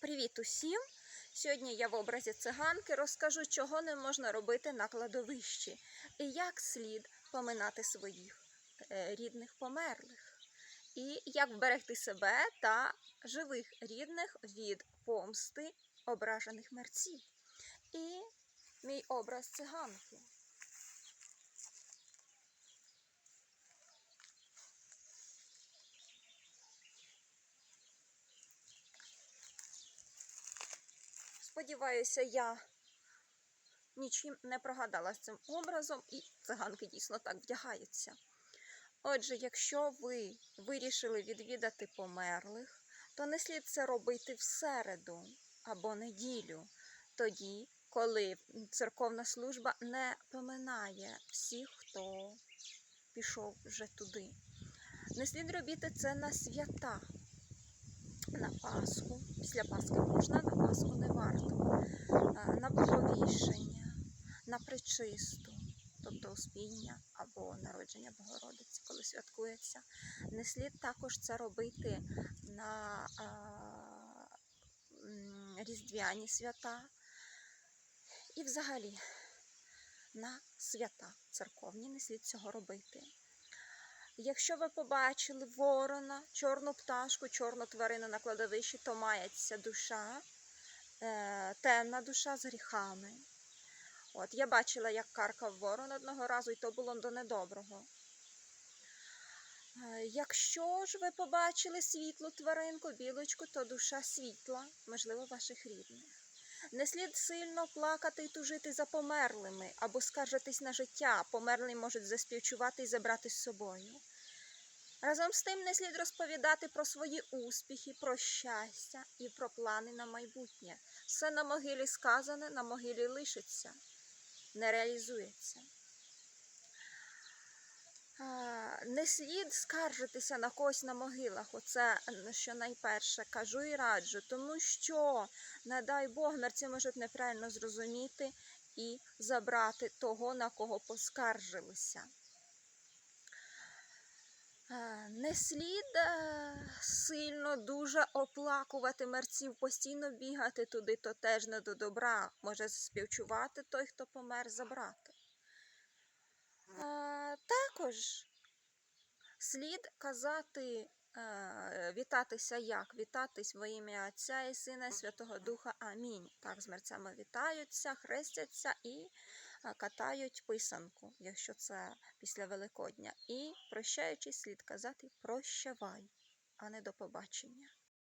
Привіт усім! Сьогодні я в образі циганки розкажу, чого не можна робити на кладовищі і як слід поминати своїх е, рідних померлих, і як вберегти себе та живих рідних від помсти ображених мерців. І мій образ циганки. Сподіваюся, я нічим не прогадала з цим образом, і циганки дійсно так вдягаються. Отже, якщо ви вирішили відвідати померлих, то не слід це робити в середу або неділю, тоді, коли церковна служба не поминає всіх, хто пішов вже туди. Не слід робити це на свята, на Пасху. Після Пасхи можна, на Пасху не варто. На Боговіщення, на причисту, тобто Успіння або народження Богородиці, коли святкується. Не слід також це робити на різдвяні свята і взагалі на свята церковні не слід цього робити. Якщо ви побачили ворона, чорну пташку, чорну тварину на кладовищі, то мається душа, е, темна душа з гріхами. От, я бачила, як каркав ворон одного разу, і то було до недоброго. Е, Якщо ж ви побачили світлу тваринку, білочку, то душа світла, можливо, ваших рідних. Не слід сильно плакати і тужити за померлими або скаржитись на життя. Померлі можуть заспівчувати і забрати з собою. Разом з тим не слід розповідати про свої успіхи, про щастя і про плани на майбутнє. Все на могилі сказане, на могилі лишиться, не реалізується. А, Не слід скаржитися на когось на могилах. Оце що найперше кажу і раджу, тому що, не дай Бог, мерці можуть неправильно зрозуміти і забрати того, на кого поскаржилися. Е, Не слід е, сильно дуже оплакувати мерців, постійно бігати туди, то теж не до добра. Може співчувати той, хто помер, забрати. Е, Також слід казати, е, вітатися як? Вітатись во ім'я Отця і Сина і Святого Духа. Амінь. Так, з мерцями вітаються, хрестяться і е, катають писанку, якщо це після Великодня. І прощаючись, слід казати прощавай, а не до побачення.